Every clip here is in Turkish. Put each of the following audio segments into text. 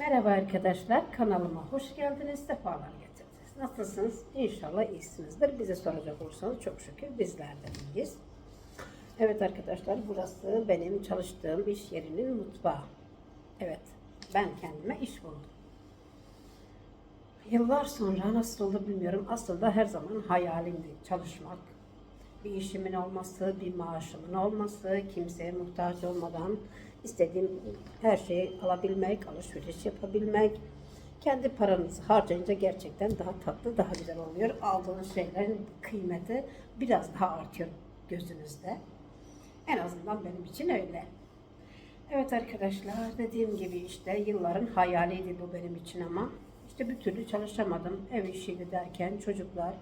Merhaba arkadaşlar, kanalıma hoş geldiniz, sefalar getirdiniz. Nasılsınız? İnşallah iyisinizdir. Bize soracak olursanız çok şükür bizler de iyiyiz. Evet arkadaşlar, burası benim çalıştığım iş yerinin mutfağı. Evet, ben kendime iş buldum. Yıllar sonra nasıl oldu bilmiyorum. Aslında her zaman hayalimdi çalışmak. Bir işimin olması, bir maaşımın olması, kimseye muhtaç olmadan istediğim her şeyi alabilmek, alışveriş yapabilmek. Kendi paranızı harcayınca gerçekten daha tatlı, daha güzel oluyor. Aldığınız şeylerin kıymeti biraz daha artıyor gözünüzde. En azından benim için öyle. Evet arkadaşlar dediğim gibi işte yılların hayaliydi bu benim için ama işte bir türlü çalışamadım. Ev işiydi derken çocuklar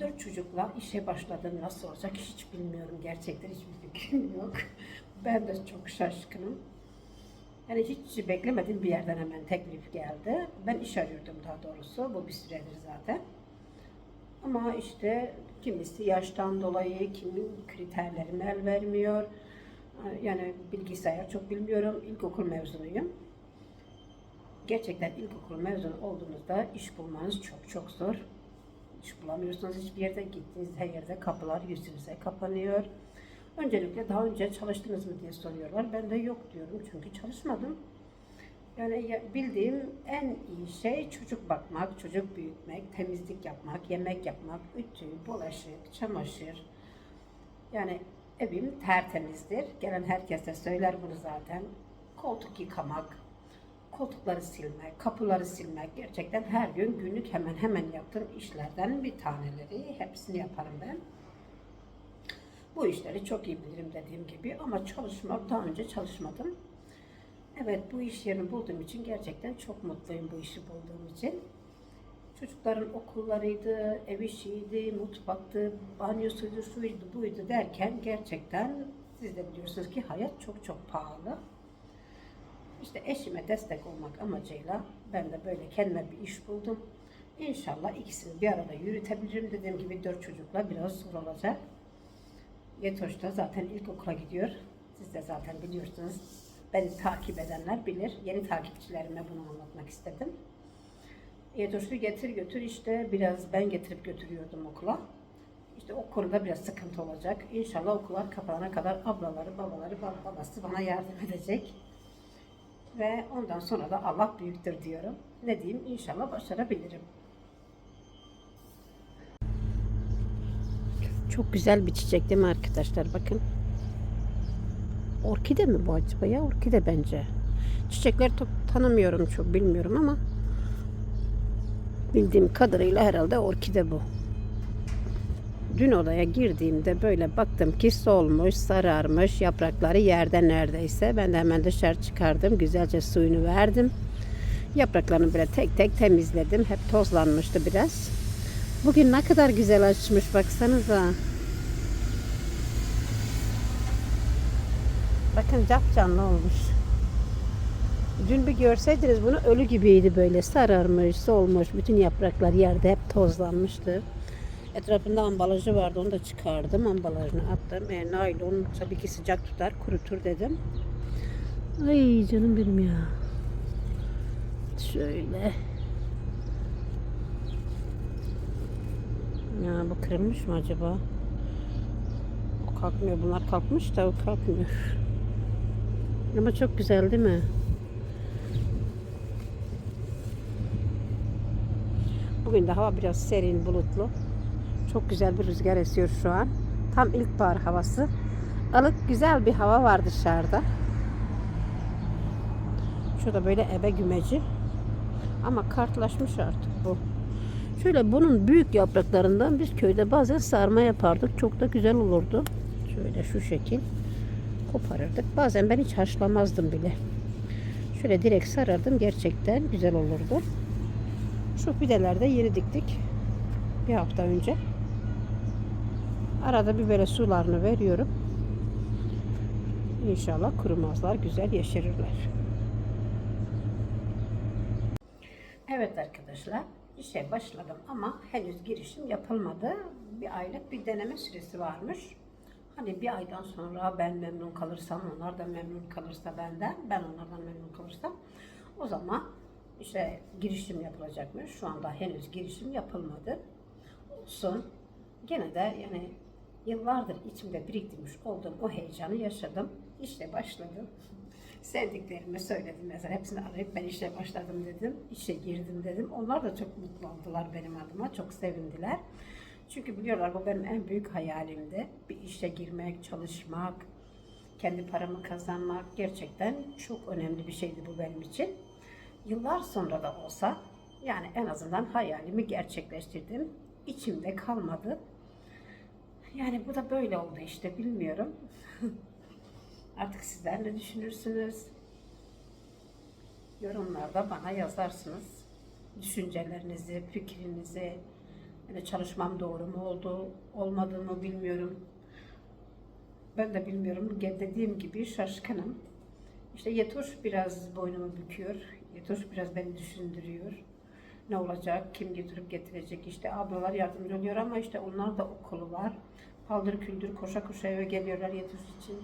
dört çocukla işe başladım. Nasıl olacak hiç bilmiyorum. Gerçekten hiçbir fikrim yok. Ben de çok şaşkınım. Yani hiç beklemedim bir yerden hemen teklif geldi. Ben iş arıyordum daha doğrusu. Bu bir süredir zaten. Ama işte kimisi yaştan dolayı, kimin kriterlerime el vermiyor. Yani bilgisayar çok bilmiyorum. İlkokul mezunuyum. Gerçekten ilkokul mezunu olduğunuzda iş bulmanız çok çok zor. İş bulamıyorsunuz hiçbir yerde gittiğiniz her yerde kapılar yüzünüze kapanıyor. Öncelikle daha önce çalıştınız mı diye soruyorlar. Ben de yok diyorum çünkü çalışmadım. Yani ya- bildiğim en iyi şey çocuk bakmak, çocuk büyütmek, temizlik yapmak, yemek yapmak, ütü, bulaşık, çamaşır. Yani evim tertemizdir. Gelen herkes de söyler bunu zaten. Koltuk yıkamak, koltukları silmek, kapıları silmek gerçekten her gün günlük hemen hemen yaptığım işlerden bir taneleri. Hepsini yaparım ben. Bu işleri çok iyi bilirim dediğim gibi ama çalışmak daha önce çalışmadım. Evet bu iş yerini bulduğum için gerçekten çok mutluyum bu işi bulduğum için. Çocukların okullarıydı, ev işiydi, mutfaktı, banyosuydu, suydu, buydu derken gerçekten siz de biliyorsunuz ki hayat çok çok pahalı. İşte eşime destek olmak amacıyla ben de böyle kendime bir iş buldum. İnşallah ikisini bir arada yürütebilirim. Dediğim gibi dört çocukla biraz zor olacak. Yetoş da zaten ilkokula gidiyor. Siz de zaten biliyorsunuz. Beni takip edenler bilir. Yeni takipçilerime bunu anlatmak istedim. Yetoş'u getir götür işte biraz ben getirip götürüyordum okula. İşte o konuda biraz sıkıntı olacak. İnşallah okullar kapanana kadar ablaları, babaları, bab- babası bana yardım edecek. Ve ondan sonra da Allah büyüktür diyorum. Ne diyeyim inşallah başarabilirim. Çok güzel bir çiçek değil mi arkadaşlar? Bakın. Orkide mi bu acaba ya? Orkide bence. Çiçekleri tanımıyorum çok bilmiyorum ama bildiğim kadarıyla herhalde orkide bu. Dün odaya girdiğimde böyle baktım ki solmuş, sararmış, yaprakları yerde neredeyse. Ben de hemen dışarı çıkardım, güzelce suyunu verdim. Yapraklarını böyle tek tek temizledim. Hep tozlanmıştı biraz. Bugün ne kadar güzel açmış baksanıza. Bakın cap canlı olmuş. Dün bir görseydiniz bunu ölü gibiydi böyle sararmış, solmuş. Bütün yapraklar yerde hep tozlanmıştı. Etrafında ambalajı vardı onu da çıkardım. Ambalajını attım. E, naylon tabii ki sıcak tutar kurutur dedim. Ay canım benim ya. Şöyle. Ya bu kırılmış mı acaba? O kalkmıyor. Bunlar kalkmış da o kalkmıyor. Ama çok güzel değil mi? Bugün de hava biraz serin, bulutlu. Çok güzel bir rüzgar esiyor şu an. Tam ilkbahar havası. Ilık güzel bir hava var dışarıda. Şurada böyle ebe gümeci. Ama kartlaşmış artık bu. Şöyle bunun büyük yapraklarından biz köyde bazen sarma yapardık. Çok da güzel olurdu. Şöyle şu şekil koparırdık. Bazen ben hiç haşlamazdım bile. Şöyle direkt sarardım. Gerçekten güzel olurdu. Şu fidelerde yeni diktik. Bir hafta önce. Arada bir böyle sularını veriyorum. İnşallah kurumazlar, güzel yeşerirler. Evet arkadaşlar, işe başladım ama henüz girişim yapılmadı. Bir aylık bir deneme süresi varmış. Hani bir aydan sonra ben memnun kalırsam, onlar da memnun kalırsa benden, ben onlardan memnun kalırsam O zaman işte girişim yapılacakmış. Şu anda henüz girişim yapılmadı. Olsun. Gene de yani yıllardır içimde biriktirmiş olduğum o heyecanı yaşadım. İşte başladım. Sevdiklerime söyledim mesela. Hepsini arayıp ben işe başladım dedim. İşe girdim dedim. Onlar da çok mutlu oldular benim adıma. Çok sevindiler. Çünkü biliyorlar bu benim en büyük hayalimdi. Bir işe girmek, çalışmak, kendi paramı kazanmak gerçekten çok önemli bir şeydi bu benim için. Yıllar sonra da olsa yani en azından hayalimi gerçekleştirdim. İçimde kalmadı. Yani bu da böyle oldu işte bilmiyorum. Artık sizler ne düşünürsünüz? Yorumlarda bana yazarsınız. Düşüncelerinizi, fikrinizi, yani çalışmam doğru mu oldu, olmadı mı bilmiyorum. Ben de bilmiyorum. Dediğim gibi şaşkınım. İşte Yetuş biraz boynumu büküyor. Yetuş biraz beni düşündürüyor. Ne olacak, kim götürüp getirecek işte ablalar yardımcı oluyor ama işte onlar da okulu var. Paldır küldür koşa koşa eve geliyorlar Yetuş için.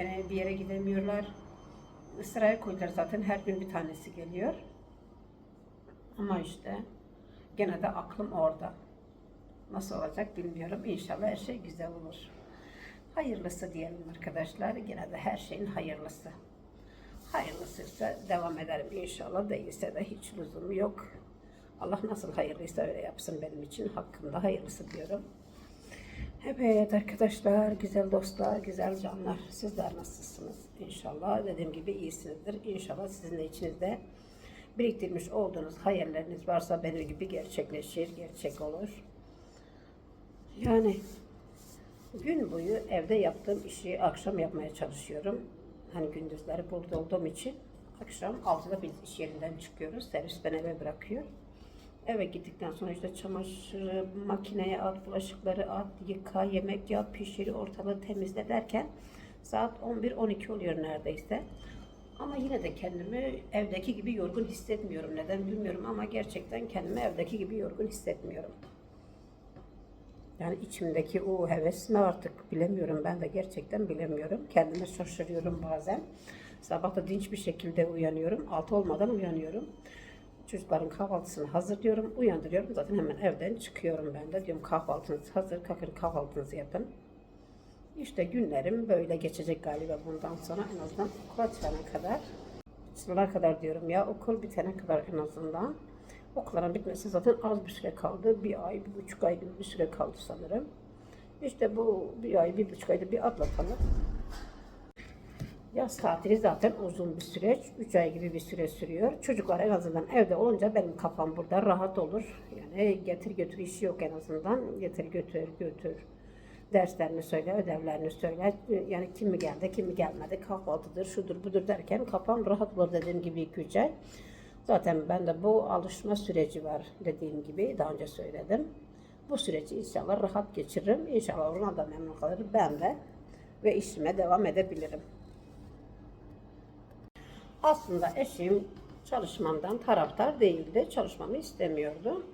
Yani bir yere gidemiyorlar. Sıraya koydular zaten her gün bir tanesi geliyor. Ama işte gene de aklım orada. Nasıl olacak bilmiyorum. İnşallah her şey güzel olur. Hayırlısı diyelim arkadaşlar. Gene de her şeyin hayırlısı. Hayırlısıysa devam ederim inşallah. Değilse de hiç lüzum yok. Allah nasıl hayırlıysa öyle yapsın benim için. Hakkında hayırlısı diyorum. Evet arkadaşlar, güzel dostlar, güzel canlar. Sizler nasılsınız? İnşallah dediğim gibi iyisinizdir. İnşallah sizin de içinizde biriktirmiş olduğunuz hayalleriniz varsa benim gibi gerçekleşir, gerçek olur. Yani gün boyu evde yaptığım işi akşam yapmaya çalışıyorum. Hani gündüzleri burada olduğum için akşam 6'da biz iş yerinden çıkıyoruz. Servis beni eve bırakıyor. Eve gittikten sonra işte çamaşırı makineye at, bulaşıkları at, yıka, yemek yap, pişir, ortalığı temizle derken saat 11-12 oluyor neredeyse. Ama yine de kendimi evdeki gibi yorgun hissetmiyorum. Neden bilmiyorum ama gerçekten kendimi evdeki gibi yorgun hissetmiyorum. Yani içimdeki o heves mi artık bilemiyorum. Ben de gerçekten bilemiyorum. Kendime şaşırıyorum bazen. Sabah da dinç bir şekilde uyanıyorum. Altı olmadan uyanıyorum. Çocukların kahvaltısını hazırlıyorum. Uyandırıyorum. Zaten hemen evden çıkıyorum ben de. Diyorum kahvaltınız hazır. Kalkın kahvaltınızı yapın. İşte günlerim böyle geçecek galiba bundan sonra. En azından okula çıkana kadar. Sınıra kadar diyorum ya. Okul bitene kadar en azından. Okulların bitmesi zaten az bir süre kaldı. Bir ay, bir buçuk ay gibi bir süre kaldı sanırım. İşte bu bir ay, bir buçuk ayda bir atlatalım. Yaz tatili zaten uzun bir süreç. 3 ay gibi bir süre sürüyor. Çocuklar en azından evde olunca benim kafam burada rahat olur. Yani getir götür işi yok en azından. Getir götür götür. Derslerini söyle, ödevlerini söyle. Yani kim mi geldi, kim mi gelmedi, kahvaltıdır, şudur budur derken kafam rahat olur dediğim gibi 2-3 ay. Zaten ben de bu alışma süreci var dediğim gibi daha önce söyledim. Bu süreci inşallah rahat geçiririm. İnşallah ona da memnun kalır. Ben de ve işime devam edebilirim. Aslında eşim çalışmamdan taraftar değildi. Çalışmamı istemiyordu.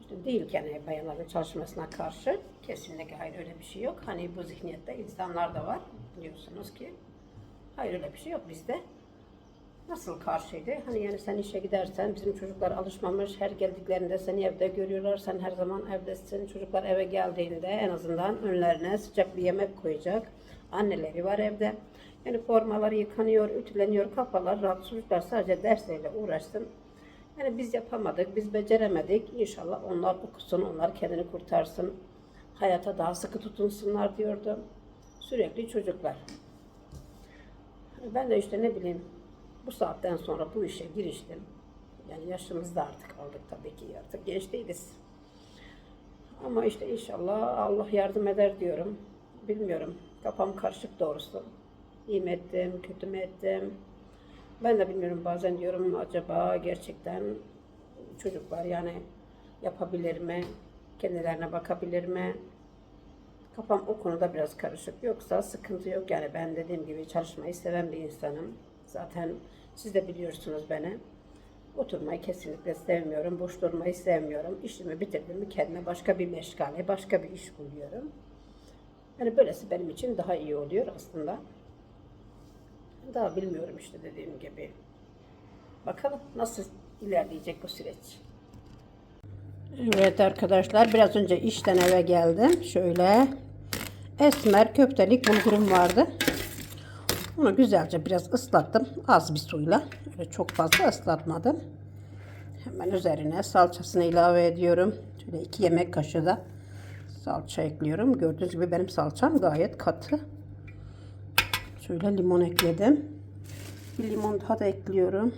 İşte değilken yani bayanların çalışmasına karşı kesinlikle hayır öyle bir şey yok. Hani bu zihniyette insanlar da var biliyorsunuz ki. Hayır öyle bir şey yok bizde. Nasıl karşıydı? Hani yani sen işe gidersen bizim çocuklar alışmamış. Her geldiklerinde seni evde görüyorlar. Sen her zaman evdesin. Çocuklar eve geldiğinde en azından önlerine sıcak bir yemek koyacak. Anneleri var evde. Yani formaları yıkanıyor, ütüleniyor, kafalar rahat. Çocuklar sadece derslerle uğraşsın. Yani biz yapamadık, biz beceremedik. İnşallah onlar okusun, onlar kendini kurtarsın. Hayata daha sıkı tutunsunlar diyordu. Sürekli çocuklar. Ben de işte ne bileyim bu saatten sonra bu işe giriştim. Yani yaşımızda artık aldık tabii ki artık genç değiliz. Ama işte inşallah Allah yardım eder diyorum. Bilmiyorum. Kafam karışık doğrusu. İyi mi ettim, kötü mü ettim? Ben de bilmiyorum. Bazen diyorum acaba gerçekten çocuklar yani yapabilir mi? Kendilerine bakabilir mi? Kafam o konuda biraz karışık. Yoksa sıkıntı yok. Yani ben dediğim gibi çalışmayı seven bir insanım. Zaten siz de biliyorsunuz beni. Oturmayı kesinlikle sevmiyorum. Boş durmayı sevmiyorum. İşimi bitirdim mi kendime başka bir meşgale, başka bir iş buluyorum. Yani böylesi benim için daha iyi oluyor aslında. Daha bilmiyorum işte dediğim gibi. Bakalım nasıl ilerleyecek bu süreç. Evet arkadaşlar biraz önce işten eve geldim. Şöyle esmer köftelik bulgurum vardı. Onu güzelce biraz ıslattım. Az bir suyla. Öyle çok fazla ıslatmadım. Hemen üzerine salçasını ilave ediyorum. Şöyle iki yemek kaşığı da salça ekliyorum. Gördüğünüz gibi benim salçam gayet katı. Şöyle limon ekledim. Bir limon daha da ekliyorum.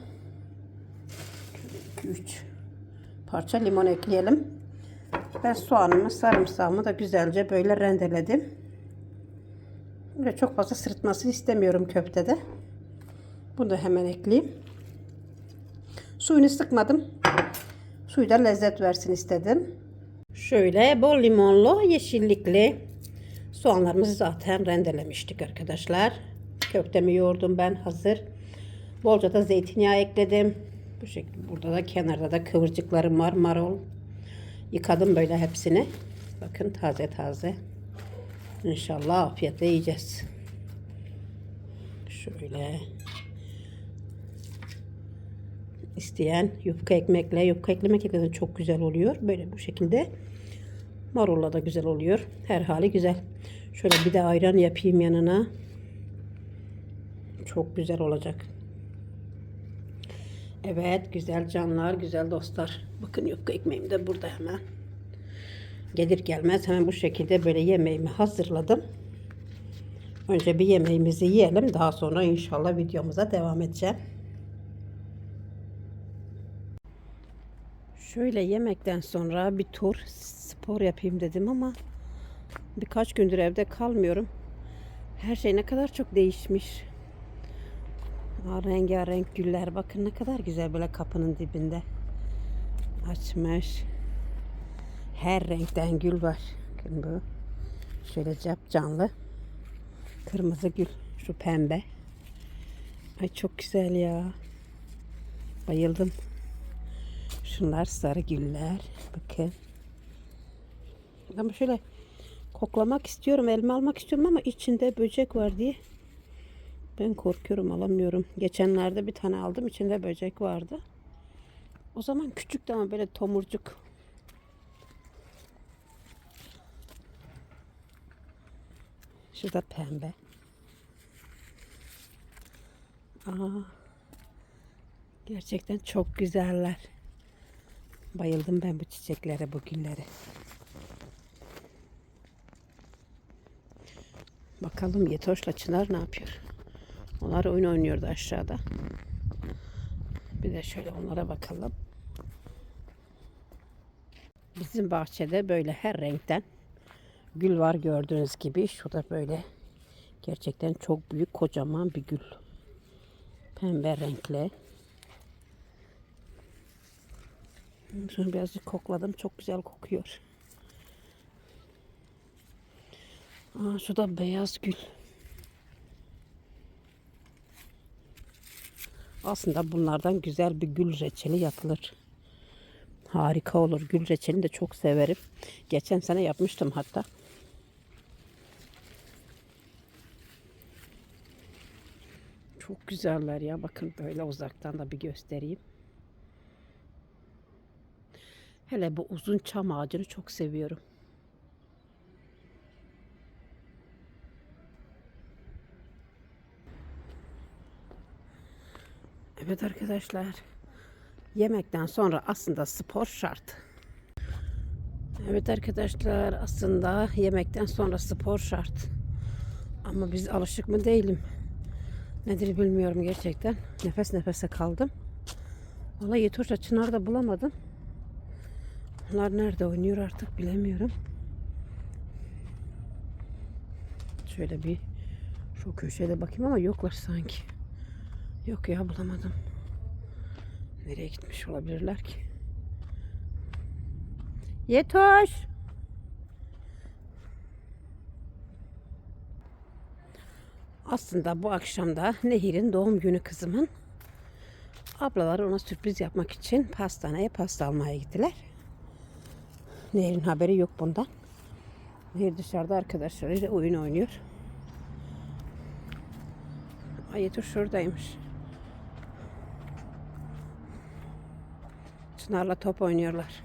3 parça limon ekleyelim. Ben soğanımı, sarımsağımı da güzelce böyle rendeledim. Böyle çok fazla sırıtmasını istemiyorum köftede. Bunu da hemen ekleyeyim. Suyunu sıkmadım. Suyu da lezzet versin istedim. Şöyle bol limonlu, yeşillikli soğanlarımızı zaten rendelemiştik arkadaşlar. Köftemi yoğurdum ben hazır. Bolca da zeytinyağı ekledim. Bu şekilde burada da kenarda da kıvırcıklarım var. Marul. Yıkadım böyle hepsini. Bakın taze taze. İnşallah afiyetle yiyeceğiz. Şöyle. isteyen yufka ekmekle yufka eklemekle de çok güzel oluyor. Böyle bu şekilde marulla da güzel oluyor. Her hali güzel. Şöyle bir de ayran yapayım yanına. Çok güzel olacak. Evet güzel canlar, güzel dostlar. Bakın yufka ekmeğim de burada hemen. Gelir gelmez hemen bu şekilde böyle yemeğimi hazırladım. Önce bir yemeğimizi yiyelim. Daha sonra inşallah videomuza devam edeceğim. Şöyle yemekten sonra bir tur spor yapayım dedim ama birkaç gündür evde kalmıyorum. Her şey ne kadar çok değişmiş. Aa, rengarenk güller bakın ne kadar güzel böyle kapının dibinde açmış. Her renkten gül var. Bakın bu. Şöyle cap canlı. Kırmızı gül. Şu pembe. Ay çok güzel ya. Bayıldım. Şunlar sarı güller. Bakın. Ama şöyle koklamak istiyorum. Elma almak istiyorum ama içinde böcek var diye. Ben korkuyorum alamıyorum. Geçenlerde bir tane aldım. içinde böcek vardı. O zaman küçüktü ama böyle tomurcuk. Şurada pembe. Aa, gerçekten çok güzeller. Bayıldım ben bu çiçeklere, bu güllere. Bakalım Yetoş'la Çınar ne yapıyor? Onlar oyun oynuyordu aşağıda. Bir de şöyle onlara bakalım. Bizim bahçede böyle her renkten gül var gördüğünüz gibi. Şurada böyle gerçekten çok büyük kocaman bir gül. Pembe renkli. Şunu birazcık kokladım. Çok güzel kokuyor. Aa, şu da beyaz gül. Aslında bunlardan güzel bir gül reçeli yapılır. Harika olur. Gül reçelini de çok severim. Geçen sene yapmıştım hatta. Çok güzeller ya. Bakın böyle uzaktan da bir göstereyim. Hele bu uzun çam ağacını çok seviyorum. Evet arkadaşlar. Yemekten sonra aslında spor şart. Evet arkadaşlar aslında yemekten sonra spor şart. Ama biz alışık mı değilim. Nedir bilmiyorum gerçekten. Nefes nefese kaldım. Valla Yetoş'la Çınar da bulamadım. Onlar nerede oynuyor artık bilemiyorum. Şöyle bir şu köşede bakayım ama yoklar sanki. Yok ya bulamadım. Nereye gitmiş olabilirler ki? Yetoş! Aslında bu akşam da Nehir'in doğum günü kızımın. Ablalar ona sürpriz yapmak için pastaneye pasta almaya gittiler. Nehir'in haberi yok bundan. Nehir dışarıda arkadaşlarıyla oyun oynuyor. Ay Yetoş şuradaymış. Çınar'la top oynuyorlar.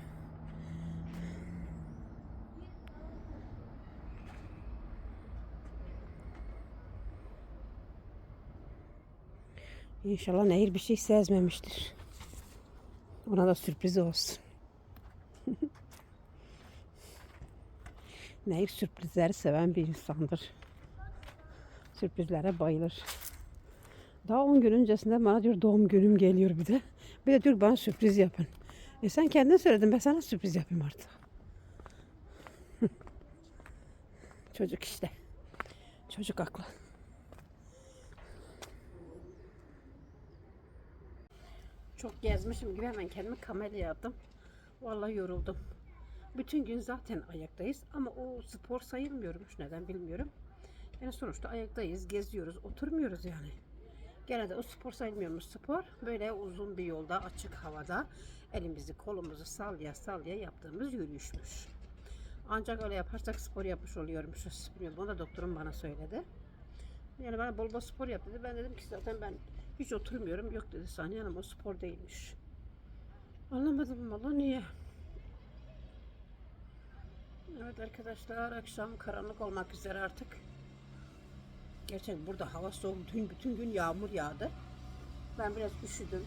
İnşallah Nehir bir şey sezmemiştir. Ona da sürpriz olsun. Nehir sürprizleri seven bir insandır. Sürprizlere bayılır. Daha 10 gün öncesinde bana diyor doğum günüm geliyor bir de. Bir de diyor bana sürpriz yapın. E sen kendin söyledin ben sana sürpriz yapayım artık. Çocuk işte. Çocuk aklı. Çok gezmişim gibi hemen kendimi kameraya aldım. Vallahi yoruldum. Bütün gün zaten ayaktayız ama o spor sayılmıyormuş neden bilmiyorum. Yani sonuçta ayaktayız, geziyoruz, oturmuyoruz yani. Gene de o spor sayılmıyormuş spor. Böyle uzun bir yolda, açık havada elimizi kolumuzu sallaya sallaya yaptığımız yürüyüşmüş. Ancak öyle yaparsak spor yapmış oluyormuşuz. Bilmiyorum, Bunu da doktorum bana söyledi. Yani bana bol bol spor yap dedi. Ben dedim ki zaten ben hiç oturmuyorum. Yok dedi Saniye Hanım o spor değilmiş. Anlamadım valla niye. Evet arkadaşlar akşam karanlık olmak üzere artık. Gerçekten burada hava soğuk. Dün bütün gün yağmur yağdı. Ben biraz üşüdüm.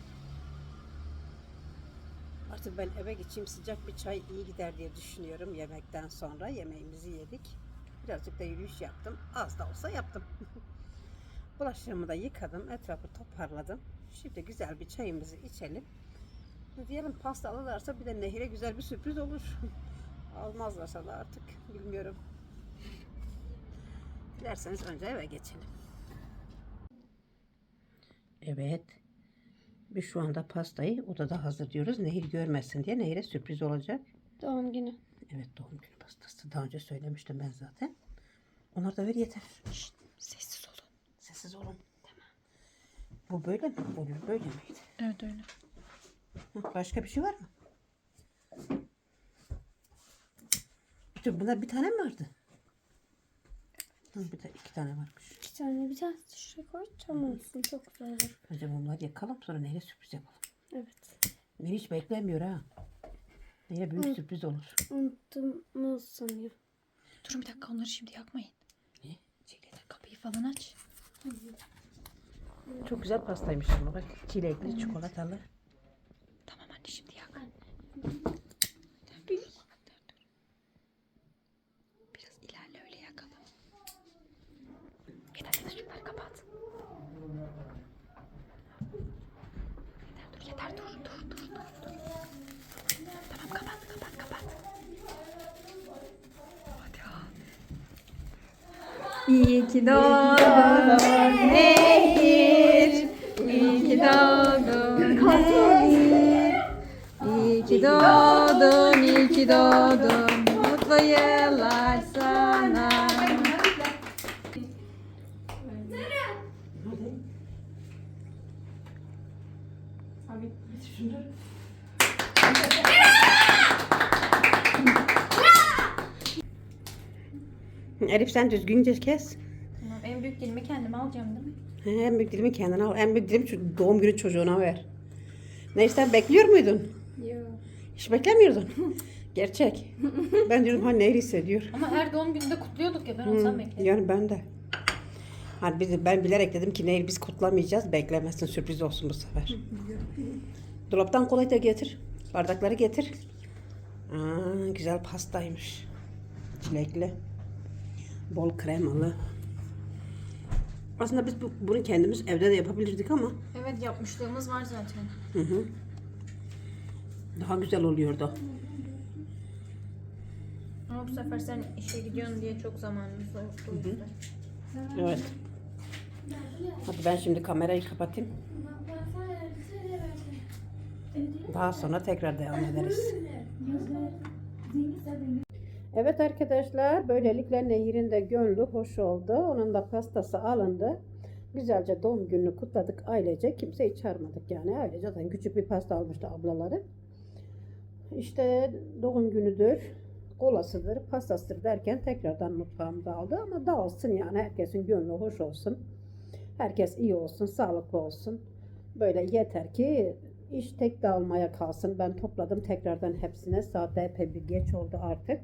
Artık ben eve geçeyim sıcak bir çay iyi gider diye düşünüyorum yemekten sonra. Yemeğimizi yedik. Birazcık da yürüyüş yaptım. Az da olsa yaptım. Bulaşığımı da yıkadım. Etrafı toparladım. Şimdi güzel bir çayımızı içelim. Diyelim pasta alırlarsa bir de Nehir'e güzel bir sürpriz olur. Almazlarsa da artık bilmiyorum. Dilerseniz önce eve geçelim. Evet. Biz şu anda pastayı odada hazırlıyoruz. Nehir görmesin diye. Nehir'e sürpriz olacak. Doğum günü. Evet doğum günü pastası. Daha önce söylemiştim ben zaten. Onlar da ver yeter. Şşt, Sessiz olun. sessiz olun. Tamam. Bu böyle mi oluyor? Böyle miydi? Evet öyle. Başka bir şey var mı? Dur, bunlar bir tane mi vardı? Hı, bir de iki tane varmış. İki tane bir tane şişe koy tam olsun çok güzel olur. Önce mumları yakalım sonra Nehir'e sürpriz yapalım. Evet. Nehir hiç beklemiyor ha. Nehir'e büyük sürpriz olur. Unuttum mu sanıyor. Durun bir dakika onları şimdi yakmayın. Ne? Çiğdem kapıyı falan aç. Çok güzel pastaymış ama bak. Çilekli, çikolatalı. Tamam anne şimdi yak. Biraz ilerle öyle yakalım. Yeter yeter şunları kapat. Yeter dur yeter dur dur dur dur. dur. Tamam kapat kapat kapat. Hadi al. İyi ki doğdun Nehir. İyi ki doğdun Nehir. İyi ki doğdun, iyi ki doğdun. Mutlu yıllar sana. Elif sen düzgünce kes. Tamam, en büyük dilimi kendime alacağım değil mi? He, En büyük dilimi kendine al. En büyük dilimi doğum günü çocuğuna ver. Neyse sen bekliyor muydun? Yok. Hiç beklemiyordun. Gerçek. Ben diyorum ha Nehir hissediyor. Ama her doğum gününde kutluyorduk ya ben olsam beklerim. Yani ben de. Hani biz, ben bilerek dedim ki Nehir biz kutlamayacağız. Beklemesin sürpriz olsun bu sefer. Dolaptan kolayı da getir. Bardakları getir. Aa, güzel pastaymış. Çilekli. Bol kremalı. Aslında biz bu, bunu kendimiz evde de yapabilirdik ama Evet yapmışlığımız var zaten. Hı hı. Daha güzel oluyordu. Ama bu sefer sen işe gidiyorsun diye çok zamanımız yoktu o yüzden. Evet. Hadi ben şimdi kamerayı kapatayım. Daha sonra tekrar devam ederiz. Evet arkadaşlar böylelikle Nehir'in de gönlü hoş oldu. Onun da pastası alındı. Güzelce doğum gününü kutladık ailece. Kimseyi çağırmadık yani. Ailece zaten küçük bir pasta almıştı ablaları. İşte doğum günüdür, kolasıdır, pastasıdır derken tekrardan mutfağım dağıldı. Ama dağılsın yani herkesin gönlü hoş olsun. Herkes iyi olsun, sağlıklı olsun. Böyle yeter ki İş tek dağılmaya kalsın. Ben topladım tekrardan hepsine. Saat de epey bir geç oldu artık.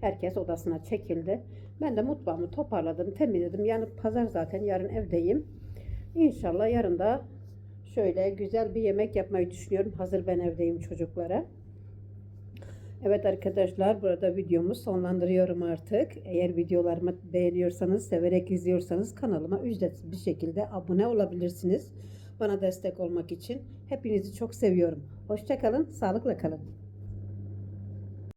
Herkes odasına çekildi. Ben de mutfağımı toparladım, temizledim. Yani pazar zaten yarın evdeyim. İnşallah yarın da şöyle güzel bir yemek yapmayı düşünüyorum. Hazır ben evdeyim çocuklara. Evet arkadaşlar burada videomu sonlandırıyorum artık. Eğer videolarımı beğeniyorsanız, severek izliyorsanız kanalıma ücretsiz bir şekilde abone olabilirsiniz. Bana destek olmak için. Hepinizi çok seviyorum. Hoşçakalın, sağlıkla kalın.